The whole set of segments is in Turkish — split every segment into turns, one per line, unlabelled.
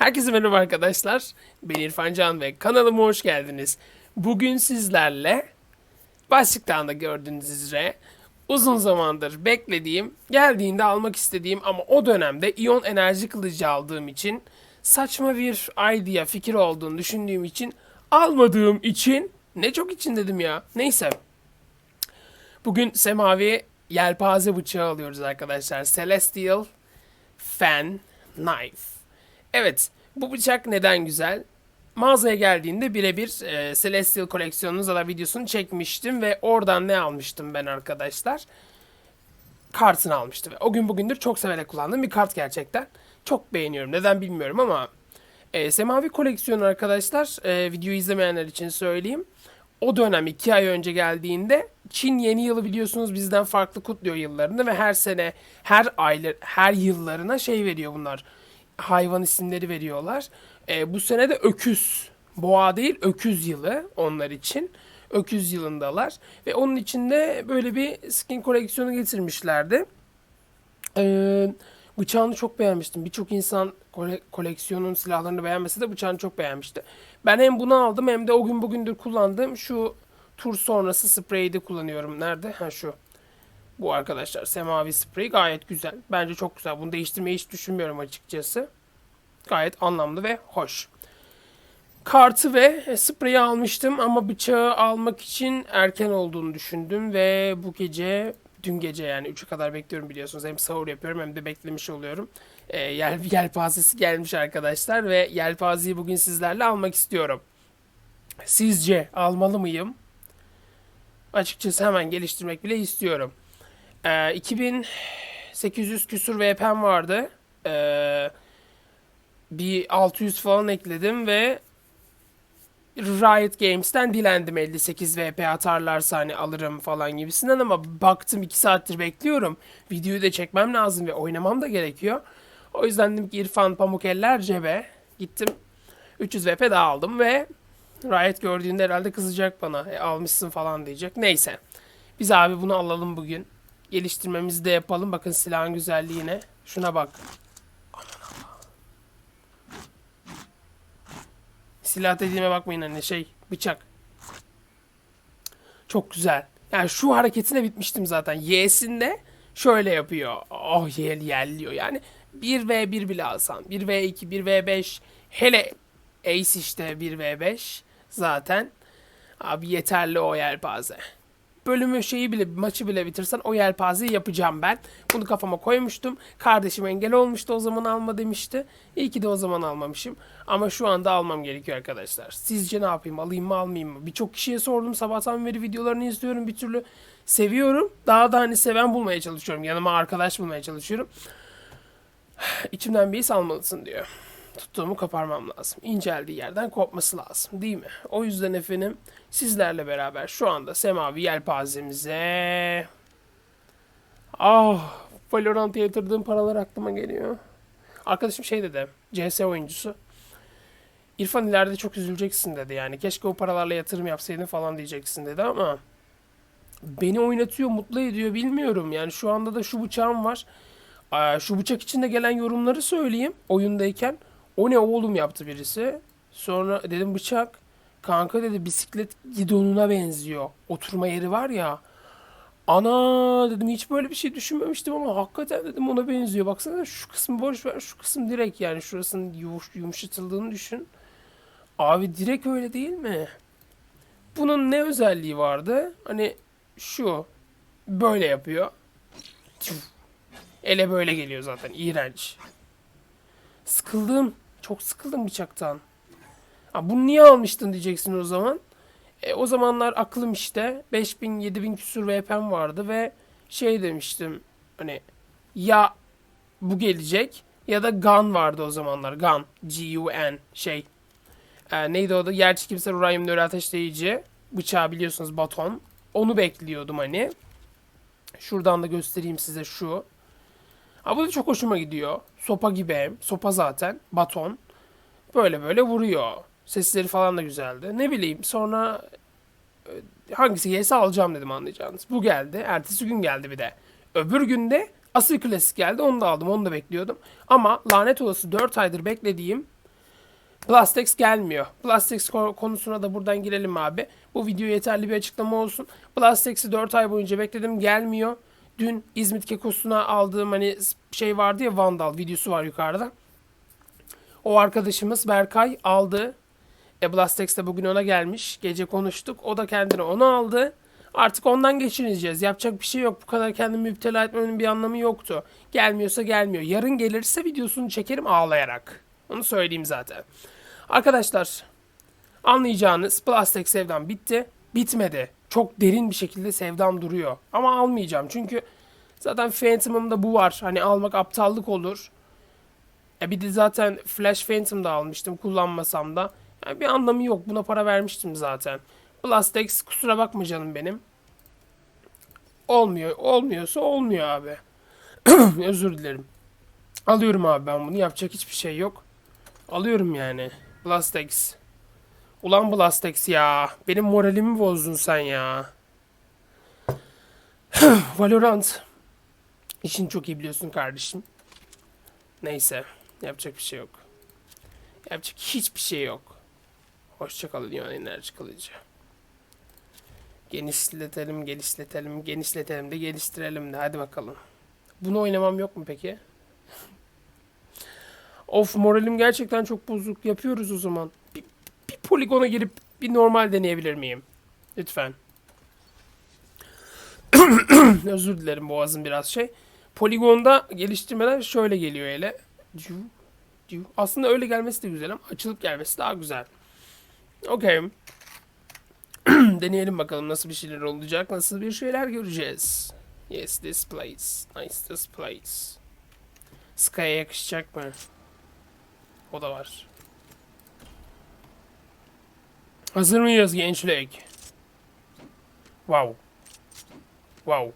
Herkese merhaba arkadaşlar. Ben İrfan Can ve kanalıma hoş geldiniz. Bugün sizlerle başlıktan da gördüğünüz üzere uzun zamandır beklediğim, geldiğinde almak istediğim ama o dönemde iyon enerji kılıcı aldığım için saçma bir idea, fikir olduğunu düşündüğüm için almadığım için ne çok için dedim ya. Neyse. Bugün semavi yelpaze bıçağı alıyoruz arkadaşlar. Celestial Fan Knife. Evet, bu bıçak neden güzel? Mağazaya geldiğinde birebir e, Celestial koleksiyonunun zaten videosunu çekmiştim ve oradan ne almıştım ben arkadaşlar? Kartını almıştım. O gün bugündür çok severek kullandığım bir kart gerçekten. Çok beğeniyorum. Neden bilmiyorum ama e, Semavi koleksiyonu arkadaşlar e, videoyu izlemeyenler için söyleyeyim. O dönem 2 ay önce geldiğinde Çin yeni yılı biliyorsunuz bizden farklı kutluyor yıllarını ve her sene her aylar her yıllarına şey veriyor bunlar. Hayvan isimleri veriyorlar. E, bu sene de öküz. Boğa değil öküz yılı onlar için. Öküz yılındalar. Ve onun içinde böyle bir skin koleksiyonu getirmişlerdi. Ee, bıçağını çok beğenmiştim. Birçok insan kole- koleksiyonun silahlarını beğenmese de bıçağını çok beğenmişti. Ben hem bunu aldım hem de o gün bugündür kullandığım şu tur sonrası spreyi de kullanıyorum. Nerede? Ha şu. Bu arkadaşlar semavi sprey gayet güzel. Bence çok güzel. Bunu değiştirmeyi hiç düşünmüyorum açıkçası. Gayet anlamlı ve hoş. Kartı ve spreyi almıştım ama bıçağı almak için erken olduğunu düşündüm ve bu gece dün gece yani 3'e kadar bekliyorum biliyorsunuz. Hem sahur yapıyorum hem de beklemiş oluyorum. Ee, yel, yelpazesi gelmiş arkadaşlar ve yelpazeyi bugün sizlerle almak istiyorum. Sizce almalı mıyım? Açıkçası hemen geliştirmek bile istiyorum. Ee, 2800 küsur VP'm vardı. Ee, bir 600 falan ekledim ve Riot Games'ten dilendim 58 VP atarlarsa hani alırım falan gibisinden ama baktım 2 saattir bekliyorum. Videoyu da çekmem lazım ve oynamam da gerekiyor. O yüzden dedim ki İrfan pamuk eller cebe. Gittim 300 VP daha aldım ve Riot gördüğünde herhalde kızacak bana. E, almışsın falan diyecek. Neyse. Biz abi bunu alalım bugün. Geliştirmemizi de yapalım. Bakın silahın güzelliğine. Şuna bak. Silah dediğime bakmayın anne şey bıçak. Çok güzel. Yani şu hareketine bitmiştim zaten. Y'sinde şöyle yapıyor. Oh yel yelliyor. Yani 1v1 bile alsan. 1v2, 1v5. Hele Ace işte 1v5 zaten. Abi yeterli o yelpaze. Bölümü şeyi bile maçı bile bitirsen o yelpazeyi yapacağım ben. Bunu kafama koymuştum. Kardeşim engel olmuştu o zaman alma demişti. İyi ki de o zaman almamışım. Ama şu anda almam gerekiyor arkadaşlar. Sizce ne yapayım? Alayım mı almayayım mı? Birçok kişiye sordum. Sabahtan beri videolarını izliyorum bir türlü. Seviyorum. Daha da hani seven bulmaya çalışıyorum. Yanıma arkadaş bulmaya çalışıyorum. İçimden bir his almalısın diyor. Tuttuğumu koparmam lazım. İnceldiği yerden kopması lazım değil mi? O yüzden efendim sizlerle beraber şu anda semavi yelpazemize... Ah Valorant'a yatırdığım paralar aklıma geliyor. Arkadaşım şey dedi. CS oyuncusu. İrfan ileride çok üzüleceksin dedi yani. Keşke o paralarla yatırım yapsaydın falan diyeceksin dedi ama beni oynatıyor, mutlu ediyor bilmiyorum. Yani şu anda da şu bıçağım var. Şu bıçak içinde gelen yorumları söyleyeyim oyundayken. O ne oğlum yaptı birisi. Sonra dedim bıçak. Kanka dedi bisiklet gidonuna benziyor. Oturma yeri var ya. Ana dedim hiç böyle bir şey düşünmemiştim ama hakikaten dedim ona benziyor. Baksana şu kısmı boş ver şu kısım direkt yani şurasının yumuş, yumuşatıldığını düşün. Abi direkt öyle değil mi? Bunun ne özelliği vardı? Hani şu böyle yapıyor. Ele böyle geliyor zaten. İğrenç. Sıkıldım. Çok sıkıldım bıçaktan. Ha, bunu niye almıştın diyeceksin o zaman. E, o zamanlar aklım işte 5000 7000 küsur VP'm vardı ve şey demiştim hani ya bu gelecek ya da Gun vardı o zamanlar. Gun. G-U-N şey. E, neydi o da? Yer kimse uranyum nöro ateşleyici. Bıçağı biliyorsunuz baton. Onu bekliyordum hani. Şuradan da göstereyim size şu. Ha bu da çok hoşuma gidiyor. Sopa gibi. Sopa zaten. Baton. Böyle böyle vuruyor. Sesleri falan da güzeldi. Ne bileyim sonra e, hangisi gelirse alacağım dedim anlayacağınız. Bu geldi. Ertesi gün geldi bir de. Öbür günde asıl klasik geldi. Onu da aldım. Onu da bekliyordum. Ama lanet olası 4 aydır beklediğim Plastex gelmiyor. Plastex ko- konusuna da buradan girelim abi. Bu video yeterli bir açıklama olsun. Plastex'i 4 ay boyunca bekledim gelmiyor. Dün İzmit Kekos'una aldığım hani şey vardı ya Vandal videosu var yukarıda. O arkadaşımız Berkay aldı. E Blastex de bugün ona gelmiş. Gece konuştuk. O da kendine onu aldı. Artık ondan geçineceğiz. Yapacak bir şey yok. Bu kadar kendimi müptela etmenin bir anlamı yoktu. Gelmiyorsa gelmiyor. Yarın gelirse videosunu çekerim ağlayarak. Onu söyleyeyim zaten. Arkadaşlar anlayacağınız Plastex sevdam bitti. Bitmedi. Çok derin bir şekilde sevdam duruyor. Ama almayacağım. Çünkü zaten Phantom'ımda bu var. Hani almak aptallık olur. E bir de zaten Flash Phantom da almıştım kullanmasam da. Yani bir anlamı yok. Buna para vermiştim zaten. Plastex kusura bakma canım benim. Olmuyor. Olmuyorsa olmuyor abi. Özür dilerim. Alıyorum abi ben bunu. Yapacak hiçbir şey yok. Alıyorum yani. Blastex. Ulan Blastex ya. Benim moralimi bozdun sen ya. Valorant. İşin çok iyi biliyorsun kardeşim. Neyse. Yapacak bir şey yok. Yapacak hiçbir şey yok. Hoşçakalın yani enerji kılıcı. Genişletelim, genişletelim, genişletelim de geliştirelim de. Hadi bakalım. Bunu oynamam yok mu peki? of moralim gerçekten çok bozuk. Yapıyoruz o zaman. Bir, bir poligona girip bir normal deneyebilir miyim? Lütfen. Özür dilerim boğazım biraz şey. Poligonda geliştirmeler şöyle geliyor hele. Aslında öyle gelmesi de güzel ama açılıp gelmesi daha güzel. Okey. Deneyelim bakalım nasıl bir şeyler olacak. Nasıl bir şeyler göreceğiz. Yes this place. Nice this place. Sky'a yakışacak mı? O da var. Hazır mıyız gençlik? Wow. Wow.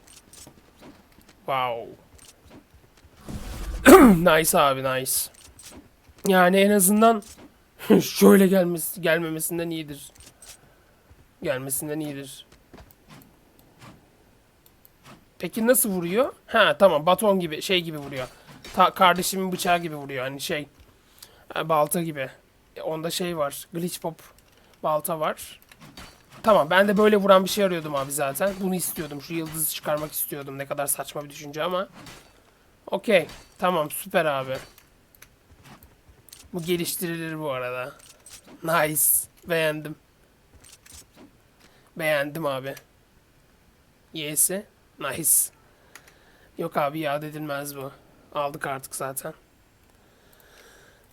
Wow. nice abi nice. Yani en azından şöyle gelmesi gelmemesinden iyidir. Gelmesinden iyidir. Peki nasıl vuruyor? Ha tamam baton gibi şey gibi vuruyor. Ta kardeşimin bıçağı gibi vuruyor hani şey. ha, balta gibi. E, onda şey var. Glitch pop balta var. Tamam ben de böyle vuran bir şey arıyordum abi zaten. Bunu istiyordum. Şu yıldızı çıkarmak istiyordum. Ne kadar saçma bir düşünce ama. Okey. Tamam süper abi. Bu geliştirilir bu arada. Nice. Beğendim. Beğendim abi. Y'si. Nice. Yok abi iade edilmez bu. Aldık artık zaten.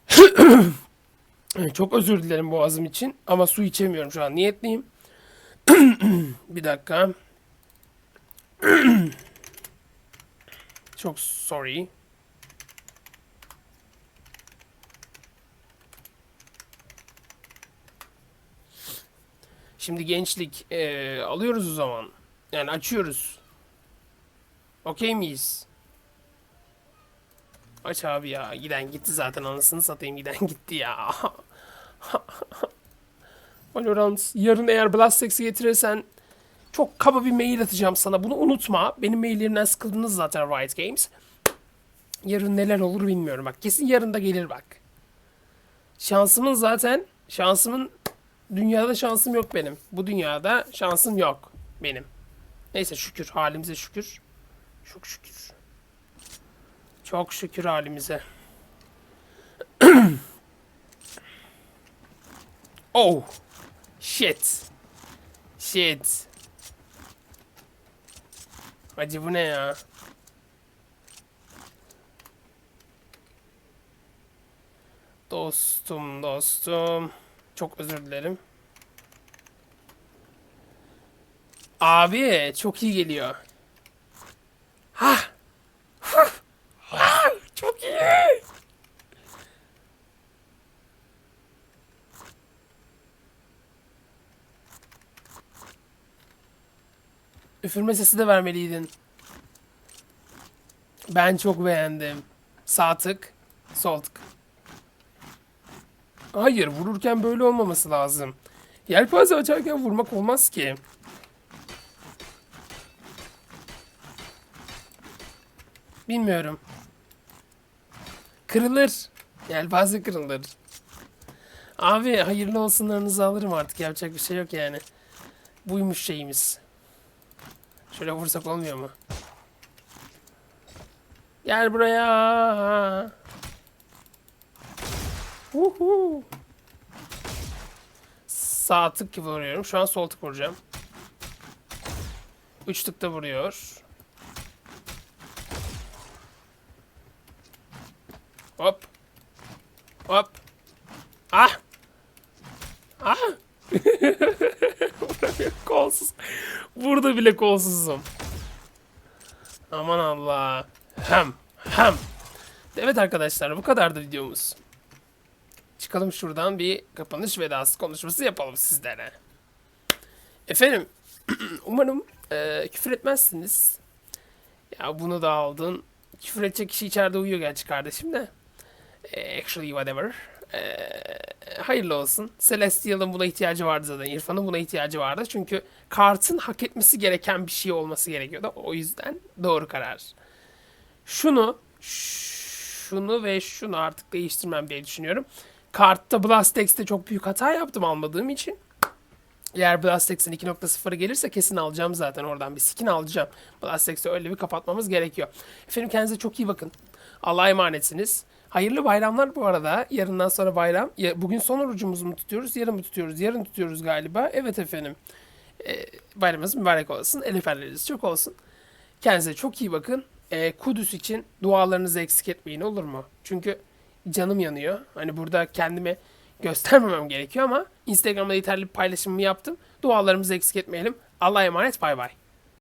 Çok özür dilerim boğazım için ama su içemiyorum şu an. Niyetliyim. Bir dakika. Çok sorry. Şimdi gençlik eee, alıyoruz o zaman. Yani açıyoruz. Okey miyiz? Aç abi ya. Giden gitti zaten anasını satayım. Giden gitti ya. Valorant yarın eğer Blastex'i getirirsen çok kaba bir mail atacağım sana. Bunu unutma. Benim maillerimden sıkıldınız zaten Riot Games. Yarın neler olur bilmiyorum. Bak kesin yarın da gelir bak. Şansımın zaten şansımın dünyada şansım yok benim. Bu dünyada şansım yok benim. Neyse şükür halimize şükür. Çok şükür. Çok şükür halimize. oh. Shit. Shit. Acı bu ne ya? Dostum, dostum. Çok özür dilerim. Abi çok iyi geliyor. Ha. Ha. Çok iyi. Üfürme sesi de vermeliydin. Ben çok beğendim. Sağ tık, sol tık. Hayır, vururken böyle olmaması lazım. Yelpaze açarken vurmak olmaz ki. Bilmiyorum. Kırılır. Yelpaze kırılır. Abi hayırlı olsunlarınızı alırım artık yapacak bir şey yok yani. Buymuş şeyimiz. Şöyle vursak olmuyor mu? Gel buraya. Uhu. Sağ tık vuruyorum. Şu an sol tık vuracağım. Üç tık da vuruyor. Hop. Hop. Ah. Ah. Kolsuz. Burada bile kolsuzum. Aman Allah. Hem. Hem. Evet arkadaşlar bu kadardı videomuz. Çıkalım şuradan bir kapanış vedası konuşması yapalım sizlere. Efendim umarım e, küfür etmezsiniz. Ya bunu da aldın. Küfür edecek kişi içeride uyuyor gerçi kardeşim de. E, actually whatever. E, hayırlı olsun. Celestial'ın buna ihtiyacı vardı zaten. İrfan'ın buna ihtiyacı vardı. Çünkü kartın hak etmesi gereken bir şey olması gerekiyordu. O yüzden doğru karar. Şunu, şunu ve şunu artık değiştirmem diye düşünüyorum. Kartta Blastex'te çok büyük hata yaptım almadığım için. Eğer Blastex'in 2.0'ı gelirse kesin alacağım zaten oradan bir skin alacağım. Blastex'te öyle bir kapatmamız gerekiyor. Efendim kendinize çok iyi bakın. Allah'a emanetsiniz. Hayırlı bayramlar bu arada. Yarından sonra bayram. Ya, bugün son orucumuzu mu tutuyoruz? Yarın mı tutuyoruz? Yarın tutuyoruz galiba. Evet efendim. Ee, bayramınız mübarek olsun. El öpenleriniz çok olsun. Kendinize çok iyi bakın. Ee, Kudüs için dualarınızı eksik etmeyin olur mu? Çünkü canım yanıyor. Hani burada kendimi göstermemem gerekiyor ama Instagram'da yeterli bir paylaşımımı yaptım. Dualarımızı eksik etmeyelim. Allah'a emanet bay bay.